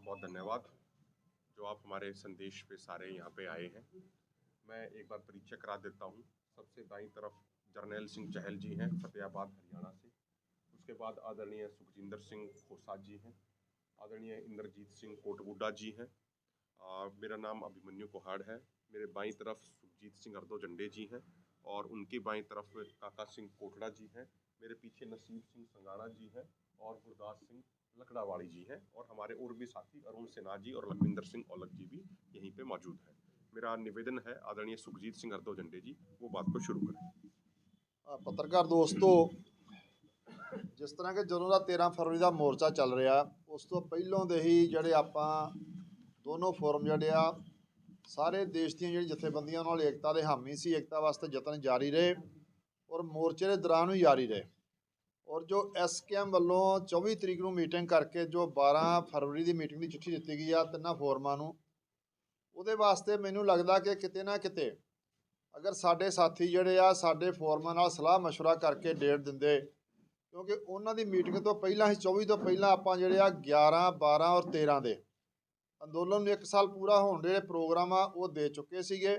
बहुत बहुत धन्यवाद, जो आप हमारे संदेश पे सारे यहाँ पे आए हैं। मैं एक बार परिचय करा देता हूँ। सबसे दाईं तरफ़ जर्नैल सिंह चहल जी हैं, फतेहाबाद, हरियाणा से। उसके बाद आदरणीय सुखजिंदर सिंह खोसा जी हैं। आदरणीय इंद्रजीत सिंह कोटगुड्डा जी हैं। मेरा नाम अभिमन्यु कोहाड़ है। मेरे बाईं तरफ़ सुखजीत सिंह अर्दो झंडे जी हैं और उनके बाईं तरफ़ काका सिंह कोटड़ा जी हैं। मेरे पीछे नसीब सिंह संगाड़ा जी हैं और गुरदास सिंह लकड़ावाड़ी जी हैं और हमारे और भी साथी अरुण सिन्हा जी और लखविंदर सिंह औलख जी भी यहीं पे मौजूद हैं मेरा निवेदन है आदरणीय सुखजीत सिंह अर्दो झंडे जी वो बात को शुरू करें ਅ, ਪੱਤਰਕਾਰ ਦੋਸਤੋ ਜਿਸ ਤਰ੍ਹਾਂ ਕਿ ਜਦੋਂ ਦਾ 13 ਫਰਵਰੀ ਦਾ ਮੋਰਚਾ ਚੱਲ ਰਿਹਾ ਉਸ ਤੋਂ ਪਹਿਲਾਂ ਦੇ ਹੀ ਜਿਹੜੇ ਆਪਾਂ ਦੋਨੋਂ ਫੋਰਮ ਜਿਹੜੇ ਆ ਸਾਰੇ ਦੇਸ਼ ਦੀਆਂ ਜਿਹੜੀ ਜਥੇਬੰਦੀਆਂ ਨਾਲ ਏਕਤਾ ਦੇ ਹਾਮੀ ਸੀ ਏਕਤਾ ਵਾਸਤੇ ਯਤਨ ਜਾਰੀ ਰਹੇ ਔਰ ਮੋਰਚੇ ਦੇ ਦੌਰਾਨ ਵੀ ਜਾਰੀ ਰਹੇ ਔਰ ਜੋ ਐਸਕੇਐਮ ਵੱਲੋਂ 24 ਤਰੀਕ ਨੂੰ ਮੀਟਿੰਗ ਕਰਕੇ ਜੋ 12 ਫਰਵਰੀ ਦੀ ਮੀਟਿੰਗ ਦੀ ਚਿੱਠੀ ਦਿੱਤੀ ਗਈ ਆ ਤਿੰਨਾਂ ਫੋਰਮਾਂ ਨੂੰ ਉਹਦੇ ਵਾਸਤੇ ਮੈਨੂੰ ਲੱਗਦਾ ਕਿ ਕਿਤੇ ਨਾ ਕਿਤੇ ਅਗਰ ਸਾਡੇ ਸਾਥੀ ਜਿਹੜੇ ਆ ਸਾਡੇ ਫੋਰਮਾਂ ਨਾਲ ਸਲਾਹ مشورہ ਕਰਕੇ ਡੇਟ ਦਿੰਦੇ ਕਿਉਂਕਿ ਉਹਨਾਂ ਦੀ ਮੀਟਿੰਗ ਤੋਂ ਪਹਿਲਾਂ ਹੀ 24 ਤੋਂ ਪਹਿਲਾਂ ਆਪਾਂ ਜਿਹੜੇ ਆ 11 12 ਔਰ 13 ਦੇ ਅੰਦੋਲਨ ਨੂੰ 1 ਸਾਲ ਪੂਰਾ ਹੋਣ ਦੇ ਜਿਹੜੇ ਪ੍ਰੋਗਰਾਮ ਆ ਉਹ ਦੇ ਚੁੱਕੇ ਸੀਗੇ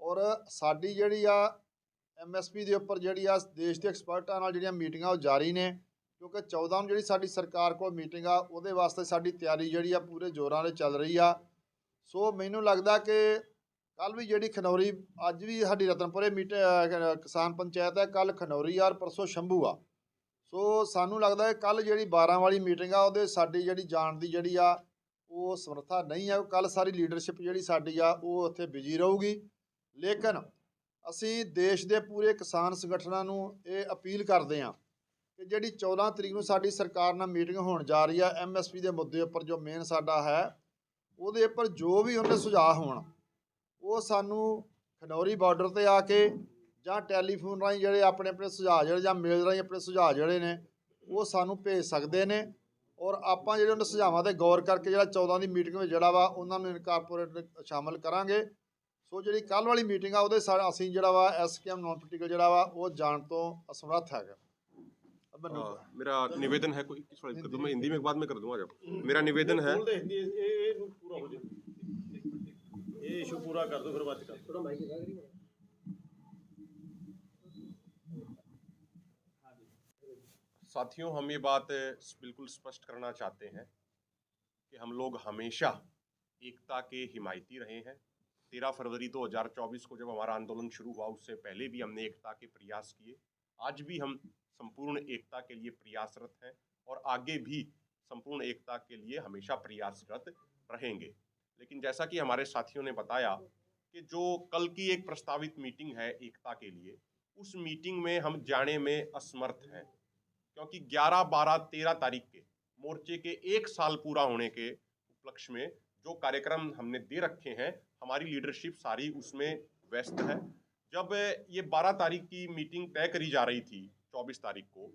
ਔਰ ਸਾਡੀ ਜਿਹੜੀ ਆ ਐਮਐਸਪੀ ਦੇ ਉੱਪਰ ਜਿਹੜੀ ਆ ਦੇਸ਼ ਦੇ ਐਕਸਪਰਟਾਂ ਨਾਲ ਜਿਹੜੀਆਂ ਮੀਟਿੰਗਾਂ ਉਹ ਜਾਰੀ ਨੇ, ਕਿਉਂਕਿ 14 ਨੂੰ ਜਿਹੜੀ ਸਾਡੀ ਸਰਕਾਰ ਕੋਲ ਮੀਟਿੰਗ ਆ, ਉਹਦੇ ਵਾਸਤੇ ਸਾਡੀ ਤਿਆਰੀ ਜਿਹੜੀ ਆ ਪੂਰੇ ਜ਼ੋਰਾਂ 'ਤੇ ਚੱਲ ਰਹੀ ਆ। ਸੋ ਮੈਨੂੰ ਲੱਗਦਾ ਕਿ ਕੱਲ ਵੀ ਜਿਹੜੀ ਖਨੌਰੀ, ਅੱਜ ਵੀ ਸਾਡੀ ਰਤਨਪੁਰੇ ਮੀਟ ਕਿਸਾਨ ਪੰਚਾਇਤ ਹੈ ਕੱਲ ਖਨੌਰੀ ਆ ਔਰ ਪਰਸੋਂ ਸ਼ੰਭੂ ਆ। ਸੋ ਸਾਨੂੰ ਲੱਗਦਾ ਹੈ ਕੱਲ ਜਿਹੜੀ 12 ਵਾਲੀ ਮੀਟਿੰਗ ਆ, ਉਹਦੇ ਸਾਡੀ ਜਿਹੜੀ ਜਾਣ ਦੀ ਜਿਹੜੀ ਆ, ਉਹ ਸਮਰੱਥਾ ਨਹੀਂ ਆ। ਕੱਲ ਸਾਰੀ ਲੀਡਰਸ਼ਿਪ ਜਿਹੜੀ ਸਾਡੀ ਆ, ਉਹ ਉੱਥੇ ਬਿਜ਼ੀ ਰਹੂਗੀ। ਲੇਕਿਨ ਅਸੀਂ ਦੇਸ਼ ਦੇ ਪੂਰੇ ਕਿਸਾਨ ਸੰਗਠਨਾਂ ਨੂੰ ਇਹ ਅਪੀਲ ਕਰਦੇ ਹਾਂ ਕਿ ਜਿਹੜੀ 14 ਤਰੀਕ ਨੂੰ ਸਾਡੀ ਸਰਕਾਰ ਨਾਲ ਮੀਟਿੰਗ ਹੋਣ ਜਾ ਰਹੀ ਆ ਐਮਐਸਪੀ ਦੇ ਮੁੱਦੇ ਉੱਪਰ ਜੋ ਮੇਨ ਸਾਡਾ ਹੈ, ਉਹਦੇ ਉੱਪਰ ਜੋ ਵੀ ਉਹਨੇ ਸੁਝਾਅ ਹੋਣ, ਉਹ ਸਾਨੂੰ ਖਨੌਰੀ ਬਾਰਡਰ ਤੇ ਆ ਕੇ ਜਾਂ ਟੈਲੀਫੋਨ ਰਾਹੀਂ ਜਿਹੜੇ ਆਪਣੇ ਆਪਣੇ ਸੁਝਾਅ ਜਿਹੜੇ ਜਾਂ ਮੇਲ ਰਾਹੀਂ ਆਪਣੇ ਸੁਝਾਅ ਜਿਹੜੇ ਨੇ, ਉਹ ਸਾਨੂੰ ਭੇਜ ਸਕਦੇ ਨੇ ਔਰ ਆਪਾਂ ਜਿਹੜੇ ਉਹਨਾਂ ਸੁਝਾਵਾਂ ਤੇ ਗੌਰ ਕਰਕੇ ਜਿਹੜਾ 14 ਦੀ ਮੀਟਿੰਗ ਵਿੱਚ ਜਿਹੜਾ ਵਾ ਉਹਨਾਂ ਨੂੰ ਇਨਕਾਰਪੋਰੇਟ ਸ਼ਾਮਲ ਕਰਾਂਗੇ। ਸੋ ਜਿਹੜੀ ਕੱਲ ਵਾਲੀ ਮੀਟਿੰਗ ਆ ਉਹਦੇ ਸਾ- ਅਸੀਂ ਜਿਹੜਾ ਵਾ ਐਸਕੇਐਮ ਨਾਨ ਪੋਲੀਟੀਕਲ ਜਿਹੜਾ ਵਾ ਉਹ ਜਾਣ ਤੋਂ ਅਸਮਰੱਥ ਹੈਗਾ ਅਬ ਮੈਨੂੰ आ, मेरा निवेदन है कोई सॉरी कर दूं मैं हिंदी में एक बाद में कर दूंगा जब मेरा निवेदन है ਬੋਲਦੇ ਹਿੰਦੀ ਇਹ ਇਹ ਇਹਨੂੰ ਪੂਰਾ ਹੋ ਜਾਏ ਇਹ ਇਸ਼ੂ ਪੂਰਾ ਕਰ ਦਿਓ ਫਿਰ ਬਾਅਦ ਚ ਕਰ ਥੋੜਾ ਮਾਈਕ साथियों हम ये बात बिल्कुल स्पष्ट करना चाहते हैं कि हम लोग हमेशा एकता के हिमायती रहे हैं तेरह फरवरी 2024 को जब हमारा आंदोलन शुरू हुआ उससे पहले भी हमने एकता के प्रयास किए। आज भी हम संपूर्ण एकता के लिए प्रयासरत हैं और आगे भी संपूर्ण एकता के लिए हमेशा प्रयासरत रहेंगे। लेकिन जैसा कि हमारे साथियों ने बताया कि जो कल की एक प्रस्तावित मीटिंग है एकता के लिए उस मीटिंग में हम जाने में असमर्थ हैं। क्योंकि 11, 12, 13 तारीख के मोर्चे के एक साल पूरा होने के उपलक्ष्य में जो कार्यक्रम हमने दे रखे हैं हमारी लीडरशिप सारी उसमें व्यस्त है। जब ये 12 तारीख की मीटिंग तय करी जा रही थी 24 तारीख को,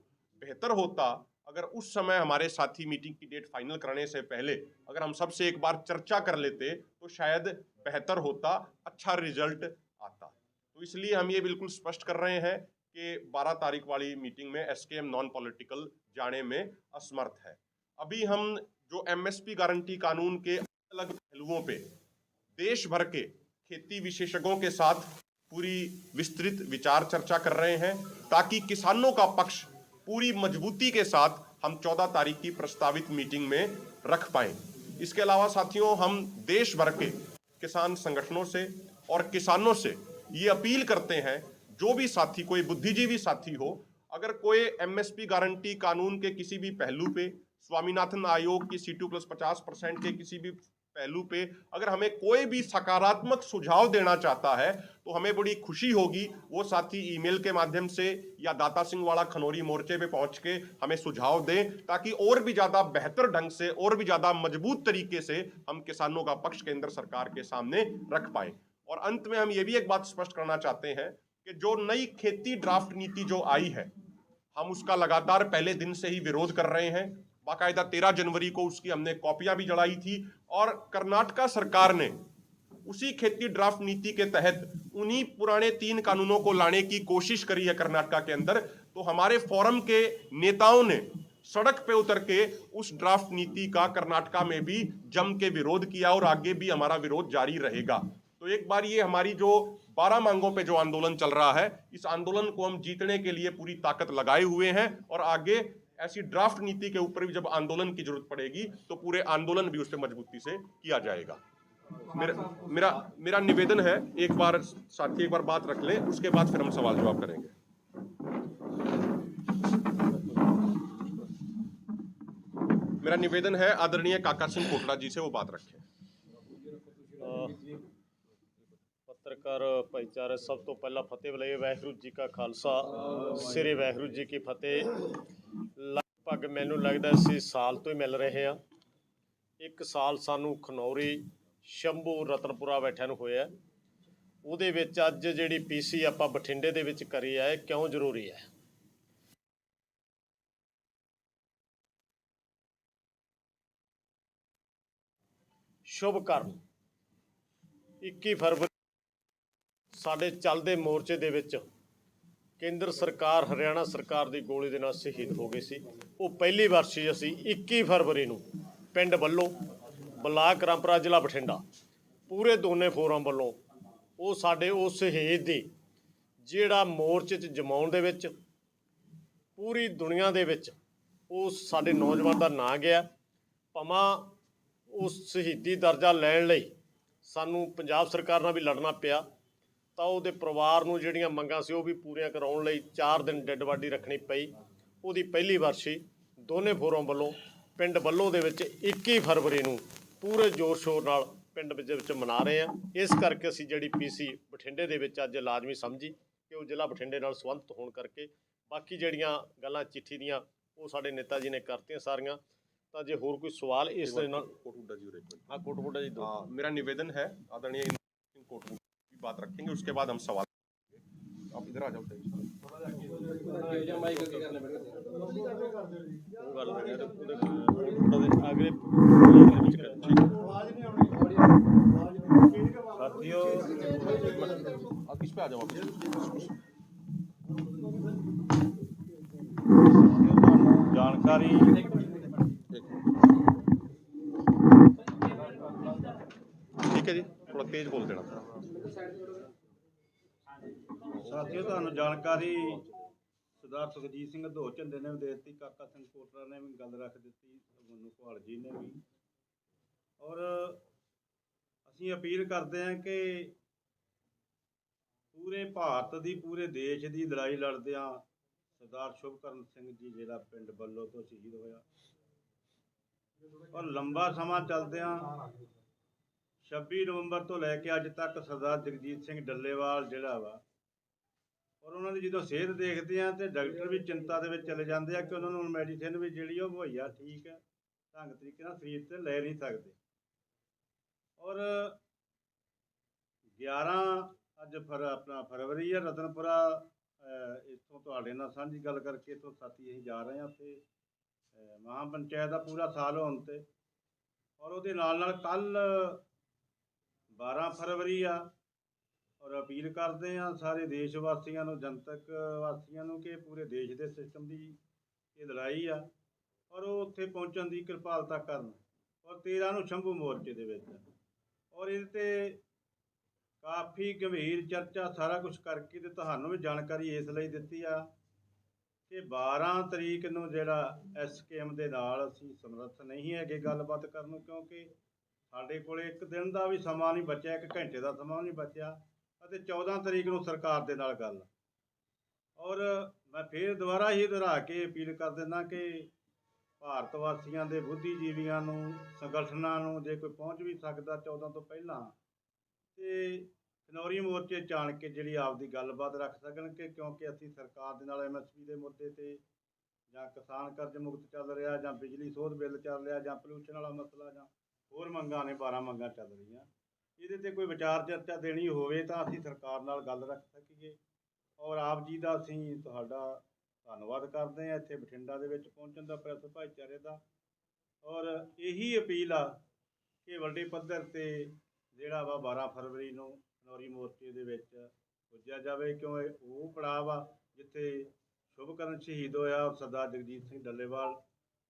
बेहतर होता अगर उस समय हमारे साथी मीटिंग की डेट फाइनल करने से पहले अगर हम सबसे एक बार चर्चा कर लेते तो शायद बेहतर होता अच्छा रिज़ल्ट आता। तो इसलिए हम ये बिल्कुल स्पष्ट कर रहे हैं कि 12 तारीख वाली मीटिंग में एसकेएम नॉन पॉलिटिकल जाने में असमर्थ है। अभी हम जो एमएसपी गारंटी कानून के अलग पहलुओं पे देश भर के खेती विशेषज्ञों के साथ पूरी विस्तृत विचार चर्चा कर रहे हैं ताकि किसानों का पक्ष पूरी मजबूती के साथ हम 14 तारीख की प्रस्तावित मीटिंग में रख पाए। इसके अलावा साथियों, हम देश भर के किसान संगठनों से और किसानों से ये अपील करते हैं, जो भी साथी, कोई बुद्धिजीवी साथी हो, अगर कोई एमएसपी गारंटी कानून के किसी भी पहलू पे, स्वामीनाथन आयोग की सी टू प्लस पचास परसेंट के किसी भी पहलू पे अगर हमें कोई भी सकारात्मक सुझाव देना चाहता है तो हमें बड़ी खुशी होगी। वो साथी ईमेल के माध्यम से या दाता सिंह वाला खनौरी मोर्चे पे पहुँच के हमें सुझाव दें, ताकि और भी ज़्यादा बेहतर ढंग से, और भी ज़्यादा मज़बूत तरीके से हम किसानों का पक्ष केंद्र सरकार के सामने रख पाए। और अंत में हम ये भी एक बात स्पष्ट करना चाहते हैं कि जो नई खेती ड्राफ्ट नीति जो आई है, हम उसका लगातार पहले दिन से ही विरोध कर रहे हैं। बाकायदा तेरह जनवरी को उसकी हमने कॉपियाँ भी जलाई थी और कर्नाटका सरकार ने उसी खेती ड्राफ्ट नीति के तहत उन्हीं पुराने तीन कानूनों को लाने की कोशिश करी है कर्नाटका के अंदर। तो हमारे फोरम के नेताओं ने सड़क पे उतर के उस ड्राफ्ट नीति का कर्नाटका में भी जम के विरोध किया और आगे भी हमारा विरोध जारी रहेगा। तो एक बार ये हमारी जो बारह मांगों पे जो आंदोलन चल रहा है, इस आंदोलन को हम जीतने के लिए पूरी ताकत लगाए हुए हैं और आगे ऐसी ड्राफ्ट नीति के ऊपर भी जब आंदोलन की ज़रूरत पड़ेगी तो पूरे आंदोलन भी उस पर मजबूती से किया जाएगा। मेरा मेरा मेरा निवेदन है, एक बार साथी एक बार बात रख ले, उसके बाद फिर हम सवाल जवाब करेंगे। मेरा निवेदन है, आदरणीय काका सिंह कोटड़ा जी से वो बात रखें। ਪੱਤਰਕਾਰ ਭਾਈਚਾਰੇ, ਸਭ ਤੋਂ ਪਹਿਲਾਂ ਫਤਿਹ ਬੁਲਾਈਏ, ਵਾਹਿਗੁਰੂ ਜੀ ਕਾ ਖਾਲਸਾ। ਸ੍ਰੀ ਵਾਹਿਗੁਰੂ ਜੀ ਕੀ ਫਤਿਹ। ਲਗਭਗ ਮੈਨੂੰ ਲੱਗਦਾ ਅਸੀਂ ਸਾਲ ਤੋਂ ਹੀ ਮਿਲ ਰਹੇ ਹਾਂ। ਇੱਕ ਸਾਲ ਸਾਨੂੰ ਖਨੌਰੀ, ਸ਼ੰਭੂ, ਰਤਨਪੁਰਾ ਬੈਠਿਆਂ ਨੂੰ ਹੋਇਆ। ਉਹਦੇ ਵਿੱਚ ਅੱਜ ਜਿਹੜੀ ਪੀਸੀ ਆਪਾਂ ਬਠਿੰਡੇ ਦੇ ਵਿੱਚ ਕਰੀ ਹੈ ਇਹ ਕਿਉਂ ਜ਼ਰੂਰੀ ਹੈ? ਸ਼ੁਭ ਕਰਨ। 21 ਫਰਵਰੀ ਸਾਡੇ ਚੱਲਦੇ ਮੋਰਚੇ ਦੇ ਵਿੱਚ ਕੇਂਦਰ ਸਰਕਾਰ, ਹਰਿਆਣਾ ਸਰਕਾਰ ਦੀ ਗੋਲੀ ਦੇ ਨਾਲ ਸ਼ਹੀਦ ਹੋ ਗਏ ਸੀ। ਉਹ ਪਹਿਲੀ ਵਾਰ ਸੀ ਅਸੀਂ 21 ਫਰਵਰੀ ਨੂੰ ਪਿੰਡ ਵੱਲੋਂ ਬਲਾਕ ਰਾਮਪੁਰਾ, ਜ਼ਿਲ੍ਹਾ ਬਠਿੰਡਾ ਪੂਰੇ ਦੋਨੇ ਫੋਰਮ ਵੱਲੋਂ ਉਹ ਸਾਡੇ ਉਸ ਸ਼ਹੀਦ ਦੀ ਜਿਹੜਾ ਮੋਰਚੇ 'ਚ ਜਮਾਉਣ ਦੇ ਵਿੱਚ ਪੂਰੀ ਦੁਨੀਆ ਦੇ ਵਿੱਚ ਉਹ ਸਾਡੇ ਨੌਜਵਾਨ ਦਾ ਨਾਂ ਗਿਆ। ਭਮਾ ਉਸ ਸ਼ਹੀਦੀ ਦਰਜਾ ਲੈਣ ਲਈ ਸਾਨੂੰ ਪੰਜਾਬ ਸਰਕਾਰ ਨਾਲ ਵੀ ਲੜਨਾ ਪਿਆ ਤਾਂ ਉਹਦੇ ਪਰਿਵਾਰ ਨੂੰ ਜਿਹੜੀਆਂ ਮੰਗਾਂ ਸੀ ਉਹ ਵੀ ਪੂਰੀਆਂ ਕਰਾਉਣ ਲਈ 4 ਦਿਨ ਡੈੱਡ ਬਾਡੀ ਰੱਖਣੀ ਪਈ। ਉਹਦੀ ਪਹਿਲੀ ਵਰਸ਼ੀ ਦੋਨੇ ਫੋਰਮ ਵੱਲੋਂ ਪਿੰਡ ਵੱਲੋਂ ਦੇ ਵਿੱਚ 21 ਫਰਵਰੀ ਨੂੰ ਪੂਰੇ ਜੋਰ ਸ਼ੋਰ ਨਾਲ ਪਿੰਡ ਦੇ ਵਿੱਚ ਮਨਾ ਰਹੇ ਆ ਇਸ ਕਰਕੇ ਅਸੀਂ ਜਿਹੜੀ ਪੀਸੀ ਬਠਿੰਡੇ ਦੇ ਵਿੱਚ ਅੱਜ ਲਾਜ਼ਮੀ ਸਮਝੀ ਕਿ ਉਹ ਜ਼ਿਲ੍ਹਾ ਬਠਿੰਡੇ ਨਾਲ ਸੰਬੰਧਿਤ ਹੋਣ ਕਰਕੇ ਬਾਕੀ ਜਿਹੜੀਆਂ ਗੱਲਾਂ ਚਿੱਠੀ ਦੀਆਂ ਉਹ ਸਾਡੇ ਨੇਤਾ ਜੀ ਨੇ ਕਰਤੀਆਂ ਸਾਰੀਆਂ। ਤਾਂ ਜੇ ਹੋਰ ਕੋਈ ਸਵਾਲ ਇਸ ਦੇ ਨਾਲ ਕੋਟਪੁੱਡਾ ਜੀ ਉਰੇ ਹਾਂ ਕੋਟਪੁੱਡਾ ਜੀ ਮੇਰਾ ਨਿਵੇਦਨ ਹੈ ਆਦਰਣੀਏ बात रखेंगे उसके बाद हम सवाल आप इधर आ जाओ साथियों किस पे आ जाओ जानकारी ठीक है जी ਪੇਜ ਖੋਲ ਦੇਣਾ ਸਾਥੀਓ, ਤੁਹਾਨੂੰ ਜਾਣਕਾਰੀ ਸਰਦਾਰ ਸੁਖਜੀਤ ਸਿੰਘ ਦੋ ਝੰਡੇ ਨੇ ਵੀ ਦੇ ਦਿੱਤੀ ਸਿੰਘ ਕੋਟਰਾ ਨੇ ਵੀ ਗੱਲ ਰੱਖ ਦਿੱਤੀ, ਮਨੂ ਭਾਲ ਜੀ ਨੇ ਵੀ। ਔਰ ਅਸੀਂ ਅਪੀਲ ਕਰਦੇ ਹਾਂ ਕਿ ਪੂਰੇ ਭਾਰਤ ਦੀ, ਪੂਰੇ ਦੇਸ਼ ਦੀ ਲੜਾਈ ਲੜਦਿਆਂ ਸਰਦਾਰ ਸ਼ੁਭਕਰਨ ਸਿੰਘ ਜੀ, ਜਿਹੜਾ ਪਿੰਡ ਬੱਲੋ ਤੋਂ ਸ਼ਹੀਦ ਹੋਇਆ, ਔਰ ਲੰਬਾ ਸਮਾਂ ਚੱਲਦਿਆਂ 26 ਨਵੰਬਰ ਤੋਂ ਲੈ ਕੇ ਅੱਜ ਤੱਕ ਸਰਦਾਰ ਜਗਜੀਤ ਸਿੰਘ ਡੱਲੇਵਾਲ ਜਿਹੜਾ ਵਾ ਔਰ ਉਹਨਾਂ ਦੀ ਜਦੋਂ ਸਿਹਤ ਦੇਖਦੇ ਆ ਤੇ ਡਾਕਟਰ ਵੀ ਚਿੰਤਾ ਦੇ ਵਿੱਚ ਚਲੇ ਜਾਂਦੇ ਆ ਕਿ ਉਹਨਾਂ ਨੂੰ ਮੈਡੀਸਿਨ ਵੀ ਜਿਹੜੀ ਉਹ ਮੁਹੱਈਆ ਠੀਕ ਹੈ ਢੰਗ ਤਰੀਕੇ ਨਾਲ ਸਰੀਰ ਤੇ ਲੈ ਨਹੀਂ ਸਕਦੇ। ਔਰ 11 ਅੱਜ ਫਰ ਆਪਣਾ ਫਰਵਰੀ ਹੈ ਰਤਨਪੁਰਾ ਇੱਥੋਂ ਤੁਹਾਡੇ ਨਾਲ ਸਾਂਝੀ ਗੱਲ ਕਰਕੇ ਇੱਥੋਂ ਸਾਥੀ ਅਸੀਂ ਜਾ ਰਹੇ ਹਾਂ ਉੱਥੇ ਅਹ, ਮਹਾਂ ਪੰਚਾਇਤ ਦਾ ਪੂਰਾ ਸਾਲ ਹੋਣ ਤੇ ਔਰ ਉਹਦੇ ਨਾਲ ਨਾਲ ਕੱਲ 12 ਫਰਵਰੀ ਆ, ਔਰ ਅਪੀਲ ਕਰਦੇ ਆ ਸਾਰੇ ਦੇਸ਼ ਵਾਸੀਆਂ ਨੂੰ, ਜਨਤਕ ਵਾਸੀਆਂ ਨੂੰ ਕਿ ਪੂਰੇ ਦੇਸ਼ ਦੇ ਸਿਸਟਮ ਦੀ ਇਹ ਲੜਾਈ ਆ, ਔਰ ਉਹ ਉੱਥੇ ਪਹੁੰਚਣ ਦੀ ਕਿਰਪਾਲਤਾ ਕਰਨ, ਔਰ 13 ਨੂੰ ਸ਼ੰਭੂ ਮੋਰਚੇ ਦੇ ਵਿੱਚ। ਔਰ ਇਹਦੇ ਤੇ ਕਾਫੀ ਗੰਭੀਰ ਚਰਚਾ ਸਾਰਾ ਕੁਝ ਕਰਕੇ ਤੇ ਤੁਹਾਨੂੰ ਵੀ ਜਾਣਕਾਰੀ ਇਸ ਲਈ ਦਿੱਤੀ ਆ ਕਿ 12 ਤਰੀਕ ਨੂੰ ਜਿਹੜਾ ਐਸਕੇਐਮ ਦੇ ਨਾਲ ਅਸੀਂ ਸਮਰੱਥ ਨਹੀਂ ਹੈਗੇ ਗੱਲਬਾਤ ਕਰਨ ਨੂੰ, ਕਿਉਂਕਿ ਸਾਡੇ ਕੋਲੇ ਇੱਕ ਦਿਨ ਦਾ ਵੀ ਸਮਾਂ ਨਹੀਂ ਬਚਿਆ, ਇੱਕ ਘੰਟੇ ਦਾ ਸਮਾਂ ਨਹੀਂ ਬਚਿਆ ਅਤੇ 14 ਤਰੀਕ ਨੂੰ ਸਰਕਾਰ ਦੇ ਨਾਲ ਗੱਲ। ਔਰ ਮੈਂ ਫੇਰ ਦੁਬਾਰਾ ਹੀ ਦੁਹਰਾ ਕੇ ਅਪੀਲ ਕਰ ਦਿੰਦਾ ਕਿ ਭਾਰਤ ਵਾਸੀਆਂ ਦੇ ਬੁੱਧੀਜੀਵੀਆਂ ਨੂੰ, ਸੰਗਠਨਾਂ ਨੂੰ ਜੇ ਕੋਈ ਪਹੁੰਚ ਵੀ ਸਕਦਾ 14 ਤੋਂ ਪਹਿਲਾਂ, ਤੇ ਖਨੌਰੀ ਮੋਰਚੇ ਚਾਣ ਕੇ ਜਿਹੜੀ ਆਪਦੀ ਗੱਲਬਾਤ ਰੱਖ ਸਕਣ ਕਿ ਕਿਉਂਕਿ ਅਸੀਂ ਸਰਕਾਰ ਦੇ ਨਾਲ ਐਮਐਸਪੀ ਦੇ ਮੁੱਦੇ ਤੇ ਜਾਂ ਕਿਸਾਨ ਕਰਜ਼ ਮੁਕਤ ਚੱਲ ਰਿਹਾ ਜਾਂ ਬਿਜਲੀ ਸੋਧ ਬਿੱਲ ਚੱਲ ਰਿਹਾ ਜਾਂ ਪੋਲੂਸ਼ਨ ਵਾਲਾ ਮਸਲਾ ਜਾਂ ਹੋਰ ਮੰਗਾਂ ਨੇ 12 ਮੰਗਾਂ ਚੱਲ ਰਹੀਆਂ। ਇਹਦੇ ਤੇ ਕੋਈ ਵਿਚਾਰ ਚਰਚਾ ਦੇਣੀ ਹੋਵੇ ਤਾਂ ਅਸੀਂ ਸਰਕਾਰ ਨਾਲ ਗੱਲ ਰੱਖ ਸਕੀਏ। ਔਰ ਆਪ ਜੀ ਦਾ ਅਸੀਂ ਤੁਹਾਡਾ ਧੰਨਵਾਦ ਕਰਦੇ ਹਾਂ ਇੱਥੇ ਬਠਿੰਡਾ ਦੇ ਵਿੱਚ ਪਹੁੰਚਣ ਦਾ ਪ੍ਰੈਸ, ਭਾਈਚਾਰੇ ਦਾ। ਔਰ ਇਹੀ ਅਪੀਲ ਆ ਕਿ ਵੱਡੇ ਪੱਧਰ ਤੇ ਜਿਹੜਾ ਵਾ 12 ਫਰਵਰੀ ਨੂੰ ਨੌਰੀ ਮੋਰਚੇ ਦੇ ਵਿੱਚ ਪੁੱਜਿਆ ਜਾਵੇ ਕਿਉਂ ਉਹ ਪੜਾਅ ਵਾ ਜਿੱਥੇ ਸ਼ੁਭਕਰਨ ਸ਼ਹੀਦ ਹੋਇਆ, ਸਰਦਾਰ ਜਗਜੀਤ ਸਿੰਘ ਡੱਲੇਵਾਲ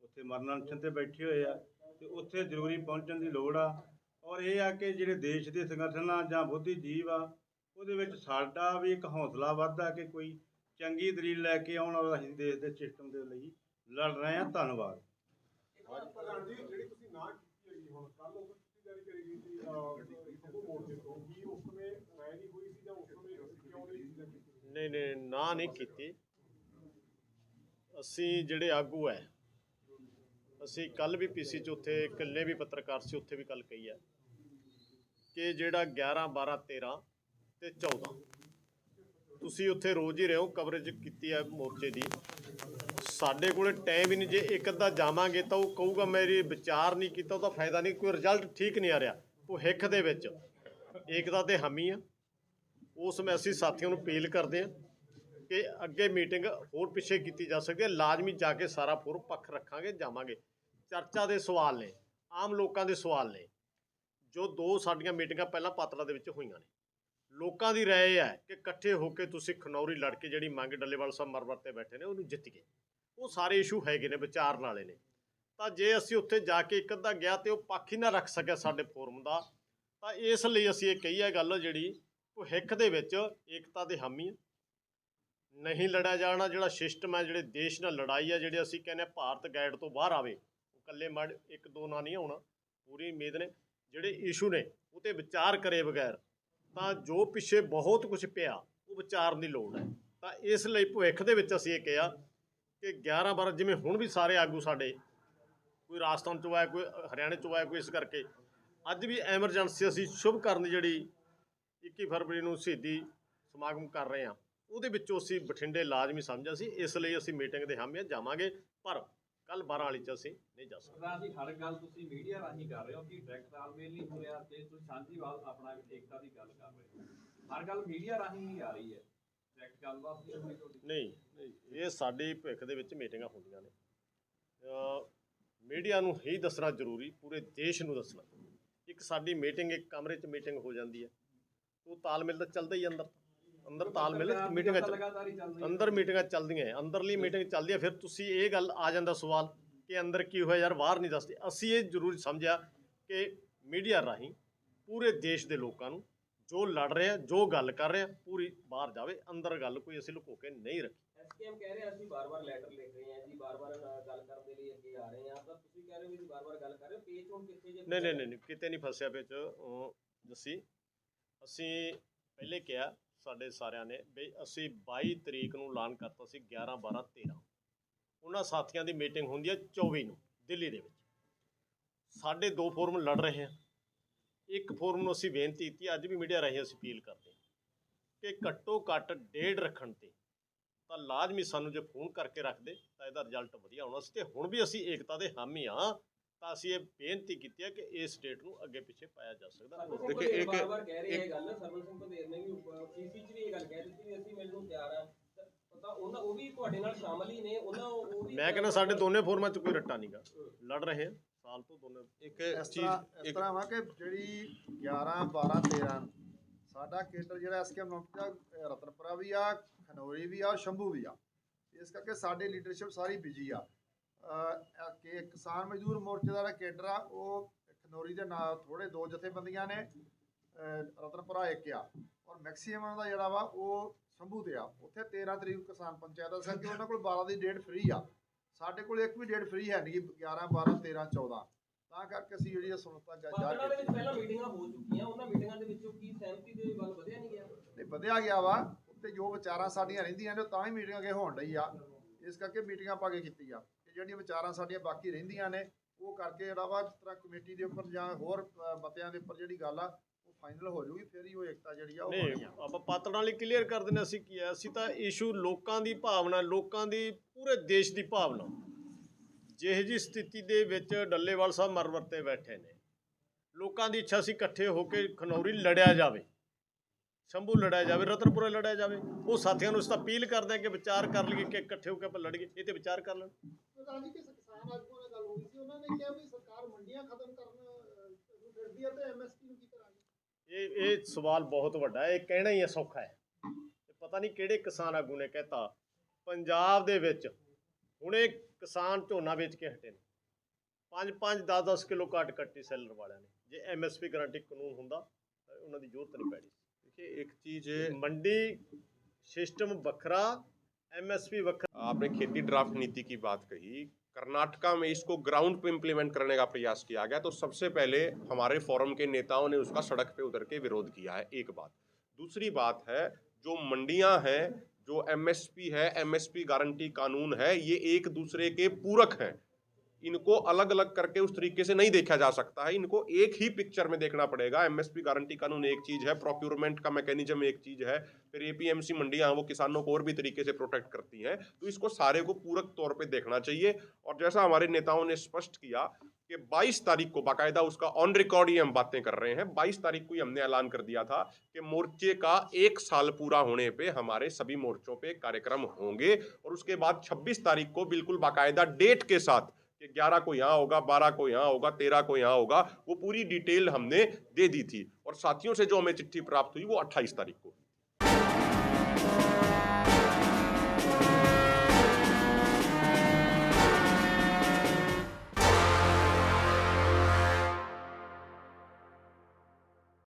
ਉੱਥੇ ਮਰਨ ਅਨਸ਼ਨ ਤੇ ਬੈਠੇ ਹੋਏ ਆ। ਤੇ ਉੱਥੇ ਜ਼ਰੂਰੀ ਪਹੁੰਚਣ ਦੀ ਲੋੜ ਆ। ਔਰ ਇਹ ਆ ਕਿ ਜਿਹੜੇ ਦੇਸ਼ ਦੇ ਸੰਗਠਨਾਂ ਜਾਂ ਬੁੱਧੀ ਜੀਵ ਆ ਉਹਦੇ ਵਿੱਚ ਸਾਡਾ ਵੀ ਇੱਕ ਹੌਸਲਾ ਵੱਧਦਾ ਕਿ ਕੋਈ ਚੰਗੀ ਦਲੀਲ ਲੈ ਕੇ ਆਉਣ ਔਰ ਅਸੀਂ ਦੇਸ਼ ਦੇ ਸਿਸਟਮ ਦੇ ਲਈ ਲੜ ਰਹੇ ਹਾਂ। ਧੰਨਵਾਦ। ਪ੍ਰਧਾਨ ਜੀ ਜਿਹੜੀ ਤੁਸੀਂ ਨਾ ਕੀਤੀ ਹੈਗੀ ਹੁਣ ਕੱਲ ਉਹ ਚਿੱਠੀ ਜਾਰੀ ਕਰੀ ਗਈ ਸੀ ਸੰਭੂ ਮੋਰਚੇ ਤੋਂ ਕੀ ਉਸ ਸਮੇਂ ਰਾਏ ਨਹੀਂ ਹੋਈ ਸੀ ਜਾਂ ਉਸ ਸਮੇਂ ਕਿਉਂ ਨਹੀਂ ਸੀ ਕੀਤੀ ਨਹੀਂ ਨਹੀਂ ਨਾ ਨਹੀਂ ਕੀਤੀ। ਅਸੀਂ ਜਿਹੜੇ ਆਗੂ ਹੈ ਅਸੀਂ ਕੱਲ ਵੀ ਪੀਸੀ ਚ ਉੱਥੇ, ਇਕੱਲੇ ਵੀ ਪੱਤਰਕਾਰ ਸੀ, ਉੱਥੇ ਵੀ ਗੱਲ ਕਹੀ ਹੈ ਕਿ ਜਿਹੜਾ 11 12 13 ਤੇ 14 ਤੁਸੀਂ ਉੱਥੇ ਰੋਜ਼ ਹੀ ਰਹੋ ਕਵਰੇਜ ਕੀਤੀ ਹੈ ਮੋਰਚੇ ਦੀ। ਸਾਡੇ ਕੋਲੇ ਟਾਈਮ ਹੀ ਨਹੀਂ, ਜੇ ਇੱਕ ਅੱਧਾ ਜਾਵਾਂਗੇ ਤਾਂ ਉਹ ਕਹੂਗਾ, ਮੇਰੀ ਵਿਚਾਰ ਨਹੀਂ ਕੀਤਾ, ਉਹਦਾ ਫਾਇਦਾ ਨਹੀਂ, ਕੋਈ ਰਿਜ਼ਲਟ ਠੀਕ ਨਹੀਂ ਆ ਰਿਹਾ। ਉਹ ਹਿੱਕ ਦੇ ਵਿੱਚ, ਏਕਤਾ ਤੇ ਹਾਮੀ ਆ। ਉਸ ਸਮੇਂ ਅਸੀਂ ਸਾਥੀਆਂ ਨੂੰ ਅਪੀਲ ਕਰਦੇ ਹਾਂ ਕਿ ਅੱਗੇ ਮੀਟਿੰਗ ਹੋਰ ਪਿੱਛੇ ਕੀਤੀ ਜਾ ਸਕਦੀ ਹੈ ਲਾਜ਼ਮੀ ਜਾ ਕੇ ਸਾਰਾ ਫੋਰਮ ਪੱਖ ਰੱਖਾਂਗੇ, ਜਾਵਾਂਗੇ। ਚਰਚਾ ਦੇ ਸਵਾਲ ਨੇ, ਆਮ ਲੋਕਾਂ ਦੇ ਸਵਾਲ ਨੇ, ਜੋ ਦੋ ਸਾਡੀਆਂ ਮੀਟਿੰਗਾਂ ਪਹਿਲਾਂ ਪਾਤਲਾ ਦੇ ਵਿੱਚ ਹੋਈਆਂ ਨੇ। ਲੋਕਾਂ ਦੀ ਰਾਏ ਹੈ ਕਿ ਇਕੱਠੇ ਹੋ ਕੇ ਤੁਸੀਂ ਖਨੌਰੀ ਲੜ ਕੇ ਜਿਹੜੀ ਮੰਗ ਡੱਲੇਵਾਲ ਸਾਹਿਬ ਮਰਮਰ ਤੇ ਬੈਠੇ ਨੇ, ਉਹਨੂੰ ਜਿੱਤ ਗਏ। ਉਹ ਸਾਰੇ ਇਸ਼ੂ ਹੈਗੇ ਨੇ ਵਿਚਾਰਨ ਵਾਲੇ ਨੇ। ਤਾਂ ਜੇ ਅਸੀਂ ਉੱਥੇ ਜਾ ਕੇ ਇੱਕ ਅੱਧਾ ਗਿਆ ਤੇ ਉਹ ਪੱਖ ਹੀ ਨਾ ਰੱਖ ਸਕਿਆ ਸਾਡੇ ਫੋਰਮ ਦਾ, ਤਾਂ ਇਸ ਲਈ ਅਸੀਂ ਇਹ ਕਹੀ ਹੈ ਗੱਲ ਜਿਹੜੀ, ਉਹ ਹਿੱਕ ਦੇ ਵਿੱਚ ਏਕਤਾ ਦੇ ਹਾਮੀ ਨਹੀਂ ਲੜਿਆ ਜਾਣਾ ਜਿਹੜਾ ਸਿਸਟਮ ਹੈ, ਜਿਹੜੇ ਦੇਸ਼ ਨਾਲ ਲੜਾਈ ਹੈ, ਜਿਹੜੇ ਅਸੀਂ ਕਹਿੰਦੇ ਹਾਂ ਭਾਰਤ ਗਾਈਡ ਤੋਂ ਬਾਹਰ ਆਵੇ ਉਹ ਇਕੱਲੇ ਮੜ, ਇੱਕ ਦੋ ਨਾਲ ਨਹੀਂ ਆਉਣਾ ਪੂਰੀ ਉਮੀਦ ਨੇ। ਜਿਹੜੇ ਇਸ਼ੂ ਨੇ, ਉਹ ਤੇ ਵਿਚਾਰ ਕਰੇ ਬਗੈਰ, ਤਾਂ ਜੋ ਪਿੱਛੇ ਬਹੁਤ ਕੁਝ ਪਿਆ, ਉਹ ਵਿਚਾਰਨ ਦੀ ਲੋੜ ਹੈ। ਤਾਂ ਇਸ ਲਈ ਭਵਿੱਖ ਦੇ ਵਿੱਚ ਅਸੀਂ ਇਹ ਕਿਹਾ ਕਿ 11 12 ਜਿਵੇਂ ਹੁਣ ਵੀ ਸਾਰੇ ਆਗੂ ਸਾਡੇ, ਕੋਈ ਰਾਜਸਥਾਨ ਚੋਂ ਆਇਆ, ਕੋਈ ਹਰਿਆਣੇ ਚੋਂ ਆਇਆ, ਕੋਈ ਇਸ ਕਰਕੇ, ਅੱਜ ਵੀ ਐਮਰਜੈਂਸੀ ਅਸੀਂ ਸ਼ੁਭ ਕਰਨ ਦੀ ਜਿਹੜੀ 21 ਫਰਵਰੀ ਨੂੰ ਸ਼ਹੀਦੀ ਸਮਾਗਮ ਕਰ ਰਹੇ ਹਾਂ, ਉਹਦੇ ਵਿੱਚੋਂ ਅਸੀਂ ਬਠਿੰਡੇ ਲਾਜ਼ਮੀ ਸਮਝਿਆ ਸੀ, ਇਸ ਲਈ ਅਸੀਂ ਮੀਟਿੰਗ ਦੇ ਹਾਮੀਆਂ ਜਾਵਾਂਗੇ, ਪਰ ਕੱਲ 12 ਵਾਲੀ ਚ ਅਸੀਂ ਨਹੀਂ ਜਾ ਸਕਦੇ। ਸਰਦਾਰ ਜੀ ਹਰ ਗੱਲ ਤੁਸੀਂ ਮੀਡੀਆ ਰਾਹੀਂ ਕਰ ਰਹੇ ਹੋ ਕਿ ਡਾਇਰੈਕਟ ਤਾਲਮੇਲ ਨਹੀਂ ਹੋ ਰਿਹਾ ਤੇ ਤੁਸੀਂ ਸਾਂਝੀਵਾਲ ਆਪਣਾ ਏਕਤਾ ਦੀ ਗੱਲ ਕਰ ਰਹੇ ਹੋ। ਹਰ ਗੱਲ ਮੀਡੀਆ ਰਾਹੀਂ ਹੀ ਆ ਰਹੀ ਹੈ। ਡਾਇਰੈਕਟ ਗੱਲਬਾਤ ਨਹੀਂ ਹੋਈ ਤੁਹਾਡੀ। ਨਹੀਂ ਨਹੀਂ, ਇਹ ਸਾਡੀ ਭਵਿੱਖ ਦੇ ਵਿੱਚ ਮੀਟਿੰਗਾਂ ਹੁੰਦੀਆਂ ਨੇ। ਮੀਡੀਆ ਨੂੰ ਹੀ ਦੱਸਣਾ ਜ਼ਰੂਰੀ ਪੂਰੇ ਦੇਸ਼ ਨੂੰ ਦੱਸਣਾ। ਇੱਕ ਸਾਡੀ ਮੀਟਿੰਗ ਇੱਕ ਕਮਰੇ 'ਚ ਮੀਟਿੰਗ ਹੋ ਜਾਂਦੀ ਹੈ। ਉਹ ਤਾਲਮੇਲ ਤਾਂ ਚੱਲਦਾ ਹੀ ਅੰਦਰ। ਅੰਦਰ ਤਾਲਮੇਲ ਮੀਟਿੰਗਾਂ ਚੱਲ ਲਗਾਤਾਰ ਹੀ ਚੱਲ ਰਹੀ ਹੈ ਅੰਦਰ ਮੀਟਿੰਗਾਂ ਚੱਲਦੀਆਂ ਹੈ ਅੰਦਰਲੀ ਮੀਟਿੰਗ ਚੱਲਦੀ ਹੈ ਫਿਰ ਤੁਸੀਂ ਇਹ ਗੱਲ ਆ ਜਾਂਦਾ ਸਵਾਲ ਕਿ ਅੰਦਰ ਕੀ ਹੋਇਆ ਯਾਰ ਬਾਹਰ ਨਹੀਂ ਦੱਸਦੇ। ਅਸੀਂ ਇਹ ਜ਼ਰੂਰੀ ਸਮਝਿਆ ਕਿ ਮੀਡੀਆ ਰਾਹੀਂ ਪੂਰੇ ਦੇਸ਼ ਦੇ ਲੋਕਾਂ ਨੂੰ ਜੋ ਲੜ ਰਿਹਾ ਜੋ ਗੱਲ ਕਰ ਰਿਹਾ ਪੂਰੀ ਬਾਹਰ ਜਾਵੇ ਅੰਦਰ ਗੱਲ ਕੋਈ ਅਸੀਂ ਲੁਕੋ ਕੇ ਨਹੀਂ ਰੱਖੀ। ਐਸਕੇਐਮ ਕਹਿ ਰਿਹਾ ਅਸੀਂ ਬਾਰ-ਬਾਰ ਲੈਟਰ ਲਿਖ ਰਹੇ ਹਾਂ ਜੀ ਬਾਰ-ਬਾਰ ਗੱਲ ਕਰਨ ਦੇ ਲਈ ਅੱਗੇ ਆ ਰਹੇ ਹਾਂ। ਤਾਂ ਤੁਸੀਂ ਕਹਿ ਰਹੇ ਹੋ ਵੀ ਤੁਸੀਂ ਬਾਰ-ਬਾਰ ਗੱਲ ਕਰ ਰਹੇ ਹੋ ਪੇਜ ਹੁਣ ਕਿੱਥੇ ਜੇ ਨਹੀਂ ਨਹੀਂ ਨਹੀਂ ਨਹੀਂ, ਕਿਤੇ ਨਹੀਂ ਫਸਿਆ ਵਿੱਚ ਅਹ, ਜੱਸੀ ਅਸੀਂ ਪਹਿਲੇ ਕਿਹਾ ਸਾਡੇ ਸਾਰਿਆਂ ਨੇ ਵੀ ਅਸੀਂ 22 ਤਰੀਕ ਨੂੰ ਐਲਾਨ ਕਰਤਾ ਸੀ 11 12 13 ਉਹਨਾਂ ਸਾਥੀਆਂ ਦੀ ਮੀਟਿੰਗ ਹੁੰਦੀ ਹੈ 24 ਨੂੰ, ਦਿੱਲੀ ਦੇ ਵਿੱਚ। ਸਾਡੇ ਦੋ ਫੋਰਮ ਲੜ ਰਹੇ ਆ ਇੱਕ ਫੋਰਮ ਨੂੰ ਅਸੀਂ ਬੇਨਤੀ ਕੀਤੀ, ਅੱਜ ਵੀ ਮੀਡੀਆ ਰਾਹੀਂ ਅਸੀਂ ਅਪੀਲ ਕਰਦੇ ਕਿ ਘੱਟੋ ਘੱਟ ਡੇਢ ਰੱਖਣ ਤੇ ਤਾਂ ਲਾਜ਼ਮੀ ਸਾਨੂੰ ਜੇ ਫੋਨ ਕਰਕੇ ਰੱਖਦੇ ਤਾਂ ਇਹਦਾ ਰਿਜ਼ਲਟ ਵਧੀਆ ਹੋਣਾ ਸੀ ਤੇ ਹੁਣ ਵੀ ਅਸੀਂ ਏਕਤਾ ਦੇ ਹਾਮੀ ਹਾਂ। ਤਾਂ ਅਸੀਂ ਇਹ ਬੇਨਤੀ ਕੀਤੀ ਹੈ ਕਿ ਇਸ ਸਟੇਟ ਨੂੰ ਅੱਗੇ ਪਿੱਛੇ ਪਾਇਆ ਜਾ ਸਕਦਾ ਦੇਖੇ ਇੱਕ- ਬਾਰ-ਬਾਰ ਕਹਿ ਰਹੇ ਇਹ ਗੱਲ ਸਰਵਨ ਸਿੰਘ ਪਤੇਰ ਨੇ ਵੀ ਪੀਸੀ ਚ ਵੀ ਇਹ ਗੱਲ ਕਹਿ ਦਿੱਤੀ ਵੀ ਅਸੀਂ ਮਿਲਣ ਨੂੰ ਤਿਆਰ ਆ ਉਹਨਾਂ ਉਹ ਵੀ ਤੁਹਾਡੇ ਨਾਲ ਸ਼ਾਮਲ ਹੀ ਨੇ ਉਹਨਾਂ ਉਹ ਵੀ ਮੈਂ ਕਹਿੰਦਾ ਸਾਡੇ ਦੋਨੇ ਫੋਰਮਾਂ 'ਚ ਕੋਈ ਰੱਟਾ ਨਹੀਂਗਾ ਲੜ ਰਹੇ ਆ ਸਾਲ ਤੋਂ ਦੋਨੇ ਇੱਕ ਇਸ ਚੀਜ਼ ਤਰ੍ਹਾਂ ਇਸ ਇੱਕ ਤਰ੍ਹਾਂ ਵਾ ਕਿ ਜਿਹੜੀ 11 12 13 ਸਾਡਾ ਕੇਟਰ ਜਿਹੜਾ ਐਸਕੇਐਮ ਨੌਕਰੀ ਦਾ ਰਤਨਪੁਰਾ ਵੀ ਆ ਖਨੌਰੀ ਵੀ ਆ ਸ਼ੰਭੂ ਵੀ ਆ। ਇਸ ਕਰਕੇ ਸਾਡੀ ਲੀਡਰਸ਼ਿਪ ਸਾਰੀ ਬਿਜ਼ੀ ਆ। ਕਿ ਕਿਸਾਨ ਮਜ਼ਦੂਰ ਮੋਰਚੇ ਦਾ ਜਿਹੜਾ ਕੇਡਰ ਆ ਉਹ ਖਨੌਰੀ ਦੇ ਨਾਲ ਥੋੜੇ ਦੋ ਜਥੇਬੰਦੀਆਂ ਨੇ ਰਤਨਪੁਰਾ ਇੱਕ ਆ। ਔਰ ਮੈਕਸੀਮਮ ਦਾ ਜਿਹੜਾ ਵਾ ਉਹ ਸ਼ੰਭੂ ਤੇ ਆ। ਉੱਥੇ 13 ਤਰੀਕ ਕਿਸਾਨ ਪੰਚਾਇਤ ਆ ਕਿ ਉਹਨਾਂ ਕੋਲ 12 ਦੀ ਡੇਟ ਫ੍ਰੀ ਆ। ਸਾਡੇ ਕੋਲ ਇੱਕ ਵੀ ਡੇਟ ਫ੍ਰੀ ਹੈ ਨਹੀਂ 11 12 13 14 ਤਾਂ ਕਰਕੇ ਅਸੀਂ ਜਿਹੜੀ ਸੁਣਤਾ ਜਾ ਦੇ ਜਾ ਪਹਿਲਾਂ ਮੀਟਿੰਗਾਂ ਹੋ ਚੁੱਕੀਆਂ ਉਹਨਾਂ ਮੀਟਿੰਗਾਂ ਦੇ ਵਿੱਚੋਂ ਕੀ ਸਹਿਮਤੀ ਦੇ ਵੱਲ ਵਧਿਆ ਨਹੀਂ ਗਿਆ? ਤੇ ਵਧਿਆ ਗਿਆ ਵਾ। ਉੱਤੇ ਜੋ ਵਿਚਾਰਾਂ ਸਾਡੀਆਂ ਰਹਿੰਦੀਆਂ ਨੇ ਤਾਂ ਹੀ ਮੀਟਿੰਗਾਂ ਅੱਗੇ ਹੋਣ ਡਈ ਆ। ਇਸ ਕਰਕੇ ਮੀਟਿੰਗਾਂ ਪਾ ਕੇ ਕੀਤੀ ਆ ਤੇ ਜਿਹੜੀਆਂ ਵਿਚਾਰਾਂ ਸਾਡੀਆਂ ਬਾਕੀ ਰਹਿੰਦੀਆਂ ਨੇ ਉਹ ਕਰਕੇ ਜਿਹੜਾ ਵਾ ਜਿਸ ਤਰ੍ਹਾਂ ਕਮੇਟੀ ਦੇ ਉੱਪਰ ਜਾਂ ਹੋਰ ਮਤਿਆਂ ਦੇ ਉੱਪਰ ਜਿਹੜੀ ਗੱਲ ਆ ਉਹ ਫਾਈਨਲ ਹੋ ਜਾਊਗੀ ਫਿਰ ਹੀ ਉਹ ਏਕਤਾ ਜਿਹੜੀ ਆ ਉਹ ਨਹੀਂ ਆ। ਆਪਾਂ ਪਾਤੜਾਂ ਲਈ ਕਲੀਅਰ ਕਰ ਦਿੰਦੇ ਅਸੀਂ ਕੀ ਹੈ ਅਸੀਂ ਤਾਂ ਇਸ਼ੂ ਲੋਕਾਂ ਦੀ ਭਾਵਨਾ ਲੋਕਾਂ ਦੀ ਪੂਰੇ ਦੇਸ਼ ਦੀ ਭਾਵਨਾ। ਜਿਹੋ ਜੀ ਸਥਿਤੀ ਦੇ ਵਿੱਚ ਡੱਲੇਵਾਲ ਸਾਹਿਬ ਮਰਮਰ ਤੇ ਬੈਠੇ ਨੇ। ਲੋਕਾਂ ਦੀ ਇੱਛਾ ਸੀ ਇਕੱਠੇ ਹੋ ਕੇ ਖਨੌਰੀ ਲੜਿਆ ਜਾਵੇ। ਸ਼ੰਭੂ ਲੜਾਇਆ ਜਾਵੇ ਰਤਨਪੁਰੇ ਲੜਾਇਆ ਜਾਵੇ ਉਹ ਸਾਥੀਆਂ ਨੂੰ ਇਸ ਤਾਂ ਅਪੀਲ ਕਰਦੇ ਆ ਕਿ ਵਿਚਾਰ ਕਰ ਲਈਏ ਕਿ ਇਕੱਠੇ ਹੋ ਕੇ ਆਪਾਂ ਲੜੀਏ ਇਹ ਤੇ ਵਿਚਾਰ ਕਰ ਲੈਣ। ਇਹ ਇਹ ਸਵਾਲ ਬਹੁਤ ਵੱਡਾ ਹੈ ਇਹ ਕਹਿਣਾ ਹੀ ਹੈ। ਸੌਖਾ ਹੈ ਪਤਾ ਨਹੀਂ ਕਿਹੜੇ ਕਿਸਾਨ ਆਗੂ ਨੇ ਕਹਿਤਾ ਪੰਜਾਬ ਦੇ ਵਿੱਚ ਹੁਣੇ ਕਿਸਾਨ ਝੋਨਾ ਵੇਚ ਕੇ ਹਟੇ ਨੇ। 5 5 10 10 ਕਿਲੋ ਕਾਟ ਕੱਟੀ ਸੈਲਰ ਵਾਲਿਆਂ ਨੇ ਜੇ ਐਮਐਸਪੀ ਗਰੰਟੀ ਕਾਨੂੰਨ ਹੁੰਦਾ ਉਹਨਾਂ ਦੀ ਜ਼ਰੂਰਤ ਨਹੀਂ ਪੈਣੀ। एक चीज़ मंडी सिस्टम बखरा एमएसपी बखरा आपने खेती ड्राफ्ट नीति की बात कही, कर्नाटका में इसको ग्राउंड पे इम्प्लीमेंट करने का प्रयास किया गया तो सबसे पहले हमारे फोरम के नेताओं ने उसका सड़क पे उतर के विरोध किया है, एक बात। दूसरी बात है, जो मंडियाँ हैं, जो एमएसपी है एमएसपी गारंटी कानून है, ये एक दूसरे के पूरक हैं। इनको अलग अलग करके उस तरीके से नहीं देखा जा सकता है। इनको एक ही पिक्चर में देखना पड़ेगा। एमएसपी गारंटी कानून एक चीज़ है प्रोक्योरमेंट का मैकेनिज्म एक चीज़ है, फिर एपीएमसी मंडियाँ वो किसानों को और भी तरीके से प्रोटेक्ट करती हैं। तो इसको सारे को पूरक तौर पे देखना चाहिए। और जैसा हमारे नेताओं ने स्पष्ट किया कि 22 तारीख को बाकायदा उसका ऑन रिकॉर्ड ही हम बातें कर रहे हैं। 22 तारीख को ही हमने ऐलान कर दिया था कि मोर्चे का एक साल पूरा होने पे हमारे सभी मोर्चों पे कार्यक्रम होंगे। और उसके बाद 26 तारीख को बिल्कुल बाकायदा डेट के साथ कि 11 को यहाँ होगा 12 को यहाँ होगा 13 को यहाँ होगा वो पूरी डिटेल हमने दे दी थी और साथियों से जो हमें चिट्ठी प्राप्त हुई वो 28 तारीख को